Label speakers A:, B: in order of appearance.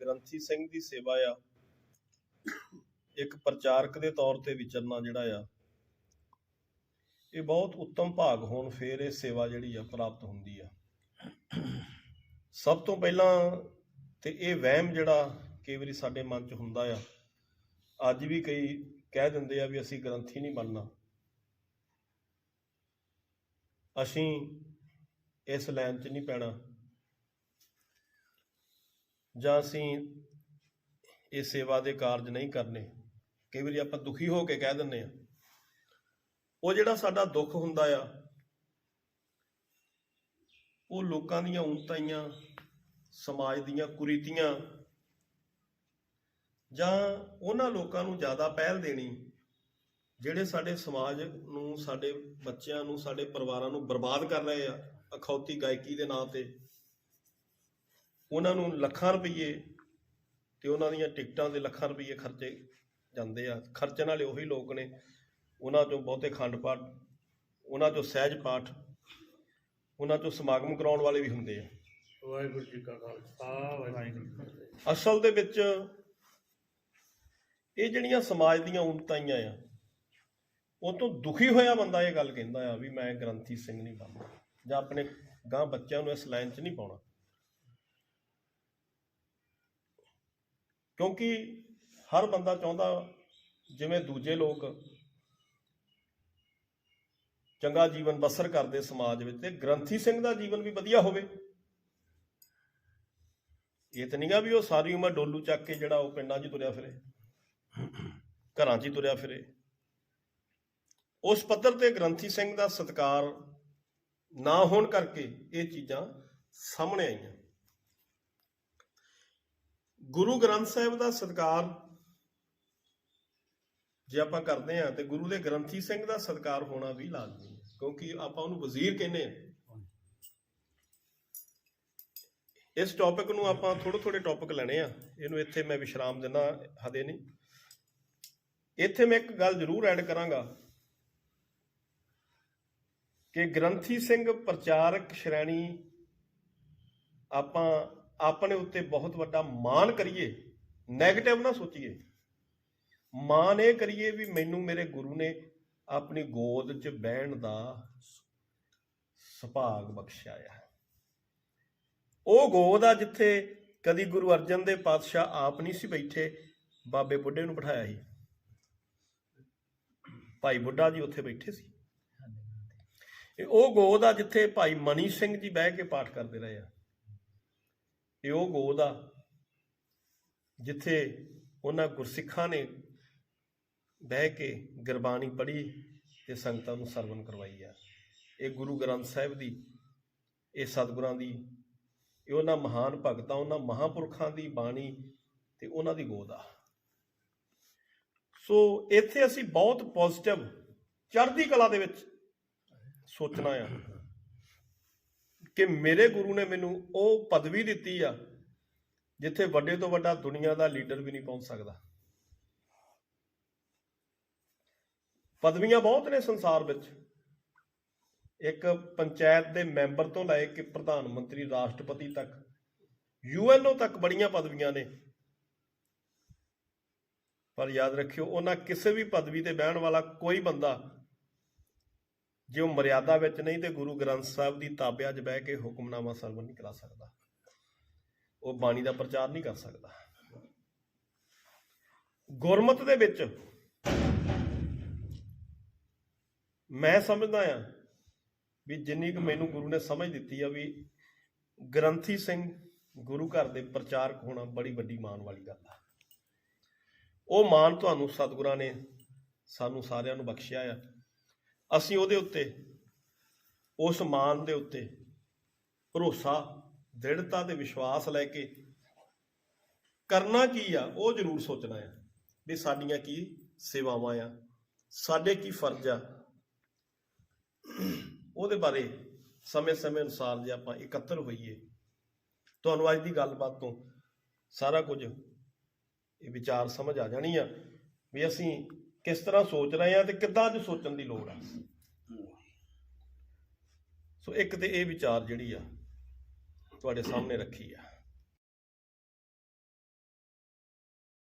A: ਗ੍ਰੰਥੀ ਸਿੰਘ ਦੀ ਸੇਵਾ ਆ। ਇੱਕ ਪ੍ਰਚਾਰਕ ਦੇ ਤੌਰ ਤੇ ਵਿਚਰਨਾ ਜਿਹੜਾ ਆ, ਇਹ ਬਹੁਤ ਉੱਤਮ ਭਾਗ ਹੋਣ ਫੇਰ ਇਹ ਸੇਵਾ ਜਿਹੜੀ ਆ ਪ੍ਰਾਪਤ ਹੁੰਦੀ ਆ। ਸਭ ਤੋਂ ਪਹਿਲਾਂ ਤੇ ਇਹ ਵਹਿਮ ਜਿਹੜਾ ਕਈ ਵਾਰੀ ਸਾਡੇ ਮਨ 'ਚ ਹੁੰਦਾ ਆ, ਅੱਜ ਵੀ ਕਈ ਕਹਿ ਦਿੰਦੇ ਆ ਵੀ ਅਸੀਂ ਗ੍ਰੰਥੀ ਨਹੀਂ ਬਣਨਾ। ਅਸੀਂ ਇਸ ਲਾਈਨ 'ਚ ਨਹੀਂ ਪੈਣਾ। ਜਾਂ ਅਸੀਂ ਇਹ ਸੇਵਾ ਦੇ ਕਾਰਜ ਨਹੀਂ ਕਰਨੇ, ਕਈ ਵਾਰੀ ਆਪਾਂ ਦੁਖੀ ਹੋ ਕੇ ਕਹਿ ਦਿੰਦੇ ਆ ਉਹ ਜਿਹੜਾ ਸਾਡਾ ਦੁੱਖ ਹੁੰਦਾ ਆ, ਉਹ ਲੋਕਾਂ ਦੀਆਂ ਉਨਤਾਈਆਂ, ਸਮਾਜ ਦੀਆਂ ਕੁਰੀਤੀਆਂ ਜਾਂ ਉਹਨਾਂ ਲੋਕਾਂ ਨੂੰ ਜ਼ਿਆਦਾ ਪਹਿਲ ਦੇਣੀ, ਜਿਹੜੇ ਸਾਡੇ ਸਮਾਜ ਨੂੰ, ਸਾਡੇ ਬੱਚਿਆਂ ਨੂੰ, ਸਾਡੇ ਪਰਿਵਾਰਾਂ ਨੂੰ ਬਰਬਾਦ ਕਰ ਰਹੇ ਆ, ਅਖੌਤੀ ਗਾਇਕੀ ਦੇ ਨਾਂ ਤੇ। ਉਹਨਾਂ ਨੂੰ ਲੱਖਾਂ ਰੁਪਏ ਤੇ ਉਹਨਾਂ ਦੀਆਂ ਟਿਕਟਾਂ ਦੇ ਲੱਖਾਂ ਰੁਪਏ ਖਰਚੇ ਜਾਂਦੇ ਆ। ਖਰਚਣ ਵਾਲੇ ਉਹੀ ਲੋਕ ਨੇ। ਉਹਨਾਂ ਚੋਂ ਬਹੁਤੇ ਖੰਡ ਪਾਠ ਉਹਨਾਂ ਚੋਂ ਸਹਿਜ ਪਾਠ ਉਹਨਾਂ ਚੋਂ ਸਮਾਗਮ ਕਰਾਉਣ ਵਾਲੇ ਵੀ ਹੁੰਦੇ ਆ।
B: ਵਾਹਿਗੁਰੂ ਜੀ ਕਾ ਖਾਲਸਾ ਵਾਹਿਗੁਰੂ
A: ਅਸਲ ਦੇ ਵਿੱਚ ਇਹ ਜਿਹੜੀਆਂ ਸਮਾਜ ਦੀਆਂ ਉਨਤਾਈਆਂ ਆ ਉਹ ਤੋਂ ਦੁਖੀ ਹੋਇਆ ਬੰਦਾ ਇਹ ਗੱਲ ਕਹਿੰਦਾ ਆ ਵੀ ਮੈਂ ਗ੍ਰੰਥੀ ਸਿੰਘ ਨਹੀਂ ਬਣਨਾ ਜਾਂ ਆਪਣੇ ਗਾਂ ਬੱਚਿਆਂ ਨੂੰ ਇਸ ਲਾਈਨ 'ਚ ਨਹੀਂ ਪਾਉਣਾ। ਕਿਉਂਕਿ ਹਰ ਬੰਦਾ ਚਾਹੁੰਦਾ ਜਿਵੇਂ ਦੂਜੇ ਲੋਕ ਚੰਗਾ ਜੀਵਨ ਬਸਰ ਕਰਦੇ ਸਮਾਜ ਵਿੱਚ, ਤੇ ਗ੍ਰੰਥੀ ਸਿੰਘ ਦਾ ਜੀਵਨ ਵੀ ਵਧੀਆ ਹੋਵੇ। ਇਹ ਤਾਂ ਨਹੀਂਗਾ ਵੀ ਉਹ ਸਾਰੀ ਉਮਰ ਡੋਲੂ ਚੱਕ ਕੇ ਜਿਹੜਾ ਉਹ ਪਿੰਡਾਂ 'ਚ ਤੁਰਿਆ ਫਿਰੇ, ਘਰਾਂ 'ਚ ਹੀ ਤੁਰਿਆ ਫਿਰੇ। ਉਸ ਪੱਧਰ ਤੇ ਗ੍ਰੰਥੀ ਸਿੰਘ ਦਾ ਸਤਕਾਰ ਨਾ ਹੋਣ ਕਰਕੇ ਇਹ ਚੀਜ਼ਾਂ ਸਾਹਮਣੇ ਆਈਆਂ। ਗੁਰੂ ਗ੍ਰੰਥ ਸਾਹਿਬ ਦਾ ਸਤਕਾਰ ਜੇ ਆਪਾਂ ਕਰਦੇ ਆ ਤੇ ਗੁਰੂ ਦੇ ਗ੍ਰੰਥੀ ਸਿੰਘ ਦਾ ਸਤਕਾਰ ਹੋਣਾ ਵੀ ਲਾਜ਼ਮੀ ਹੈ, ਕਿਉਂਕਿ ਆਪਾਂ ਉਹਨੂੰ ਵਜ਼ੀਰ ਕਹਿੰਦੇ ਆ ਇਸ ਟੌਪਿਕ ਨੂੰ ਆਪਾਂ ਥੋੜੇ ਥੋੜੇ ਟੌਪਿਕ ਲੈਣੇ ਆ। ਇਹਨੂੰ ਇੱਥੇ ਮੈਂ ਵਿਸ਼ਰਾਮ ਦਿੰਦਾ ਹਦੇ ਨਹੀਂ। ਇੱਥੇ ਮੈਂ ਇੱਕ ਗੱਲ ਜ਼ਰੂਰ ਐਡ ਕਰਾਂਗਾ ਕਿ ਗ੍ਰੰਥੀ ਸਿੰਘ ਪ੍ਰਚਾਰਕ ਸ਼੍ਰੇਣੀ ਆਪਾਂ ਆਪਣੇ ਉੱਤੇ ਬਹੁਤ ਵੱਡਾ ਮਾਣ ਕਰੀਏ 네ਗੇਟਿਵ ਨਾ ਸੋਚੀਏ। ਮਾਣ ਇਹ ਕਰੀਏ ਵੀ ਮੈਨੂੰ ਮੇਰੇ ਗੁਰੂ ਨੇ ਆਪਣੀ ਗੋਦ 'ਚ ਬਹਿਣ ਦਾ ਸੁਭਾਗ ਬਖਸ਼ਿਆ ਹੈ ਉਹ ਗੋਦ ਆ ਜਿੱਥੇ ਕਦੀ ਗੁਰੂ ਅਰਜਨ ਦੇ ਪਾਤਸ਼ਾਹ ਆਪ ਨਹੀਂ ਸੀ ਬੈਠੇ, ਬਾਬੇ ਬੁੱਢੇ ਨੂੰ ਬਿਠਾਇਆ ਸੀ। ਭਾਈ ਬੁੱਢਾ ਜੀ ਉੱਥੇ ਬੈਠੇ ਸੀ। ਉਹ ਗੋਦ ਆ ਜਿੱਥੇ ਭਾਈ ਮਨੀ ਸਿੰਘ ਜੀ ਬਹਿ ਕੇ ਪਾਠ ਕਰਦੇ ਰਹੇ ਆ। ਇਹ ਉਹ ਗੋਦ ਆ, ਜਿੱਥੇ ਉਹਨਾਂ ਗੁਰਸਿੱਖਾਂ ਨੇ ਬਹਿ ਕੇ ਗੁਰਬਾਣੀ ਪੜ੍ਹੀ ਤੇ ਸੰਗਤਾਂ ਨੂੰ ਸਰਵਨ ਕਰਵਾਈ ਆ। ਇਹ ਗੁਰੂ ਗ੍ਰੰਥ ਸਾਹਿਬ ਦੀ, ਇਹ ਸਤਿਗੁਰਾਂ ਦੀ, ਇਹ ਉਹਨਾਂ ਮਹਾਨ ਭਗਤਾਂ, ਉਹਨਾਂ ਮਹਾਪੁਰਖਾਂ ਦੀ ਬਾਣੀ ਤੇ ਉਹਨਾਂ ਦੀ ਗੋਦ ਆ। ਸੋ ਇੱਥੇ ਅਸੀਂ ਬਹੁਤ ਪੋਜ਼ਿਟਿਵ ਚੜ੍ਹਦੀ ਕਲਾ ਦੇ ਵਿੱਚ ਸੋਚਣਾ ਆ। ਕਿ ਮੇਰੇ ਗੁਰੂ ਨੇ ਮੈਨੂੰ ਉਹ ਪਦਵੀ ਦਿੱਤੀ ਆ ਜਿੱਥੇ ਵੱਡੇ ਤੋਂ ਵੱਡਾ ਦੁਨੀਆ ਦਾ ਲੀਡਰ ਵੀ ਨਹੀਂ ਪਹੁੰਚ ਸਕਦਾ। ਪਦਵੀਆਂ ਬਹੁਤ ਨੇ ਸੰਸਾਰ ਵਿੱਚ। ਇੱਕ ਪੰਚਾਇਤ ਦੇ ਮੈਂਬਰ ਤੋਂ ਲੈ ਕੇ ਪ੍ਰਧਾਨ ਮੰਤਰੀ, ਰਾਸ਼ਟਰਪਤੀ ਤੱਕ, ਯੂਐਨਓ ਤੱਕ ਬੜੀਆਂ ਪਦਵੀਆਂ ਨੇ। ਪਰ ਯਾਦ ਰੱਖਿਓ, ਉਹਨਾਂ ਕਿਸੇ ਵੀ ਪਦਵੀ ਤੇ ਬਹਿਣ ਵਾਲਾ ਕੋਈ ਬੰਦਾ ਜੇ ਉਹ ਮਰਿਆਦਾ ਵਿੱਚ ਨਹੀਂ ਤੇ ਗੁਰੂ ਗ੍ਰੰਥ ਸਾਹਿਬ ਦੀ ਤਾਬਿਆ 'ਚ ਬਹਿ ਕੇ ਹੁਕਮਨਾਮਾ ਸਰਵਨ ਨਹੀਂ ਕਰਾ ਸਕਦਾ। ਉਹ ਬਾਣੀ ਦਾ ਪ੍ਰਚਾਰ ਨਹੀਂ ਕਰ ਸਕਦਾ। ਗੁਰਮਤ ਦੇ ਵਿੱਚ ਮੈਂ ਸਮਝਦਾ ਆ ਵੀ ਜਿੰਨੀ ਕੁ ਮੈਨੂੰ ਗੁਰੂ ਨੇ ਸਮਝ ਦਿੱਤੀ ਆ ਵੀ ਗ੍ਰੰਥੀ ਸਿੰਘ ਗੁਰੂ ਘਰ ਦੇ ਪ੍ਰਚਾਰਕ ਹੋਣਾ ਬੜੀ ਵੱਡੀ ਮਾਣ ਵਾਲੀ ਗੱਲ ਆ। ਉਹ ਮਾਣ ਤੁਹਾਨੂੰ ਸਤਿਗੁਰਾਂ ਨੇ ਸਾਨੂੰ ਸਾਰਿਆਂ ਨੂੰ ਬਖਸ਼ਿਆ ਆ। ਅਸੀਂ ਉਹਦੇ ਉੱਤੇ, ਉਸ ਮਾਣ ਦੇ ਉੱਤੇ ਭਰੋਸਾ, ਦ੍ਰਿੜਤਾ ਤੇ ਵਿਸ਼ਵਾਸ ਲੈ ਕੇ ਕਰਨਾ ਕੀ ਆ, ਉਹ ਜ਼ਰੂਰ ਸੋਚਣਾ ਆ ਵੀ ਸਾਡੀਆਂ ਕੀ ਸੇਵਾਵਾਂ ਆ, ਸਾਡੇ ਕੀ ਫਰਜ਼ ਆ। ਉਹਦੇ ਬਾਰੇ ਸਮੇਂ-ਸਮੇਂ ਅਨੁਸਾਰ ਜੇ ਆਪਾਂ ਇਕੱਤਰ ਹੋਈਏ, ਤੁਹਾਨੂੰ ਅੱਜ ਦੀ ਗੱਲਬਾਤ ਤੋਂ ਸਾਰਾ ਕੁਝ ਇਹ ਵਿਚਾਰ ਸਮਝ ਆ ਜਾਣੀ ਆ ਵੀ ਅਸੀਂ ਕਿਸ ਤਰ੍ਹਾਂ ਸੋਚ ਰਹੇ ਆ ਤੇ ਕਿੱਦਾਂ ਅੱਜ ਸੋਚਣ ਦੀ ਲੋੜ ਆ? ਸੋ ਇੱਕ ਤੇ ਇਹ ਵਿਚਾਰ ਜਿਹੜੀ ਆ ਤੁਹਾਡੇ ਸਾਹਮਣੇ ਰੱਖੀ ਆ।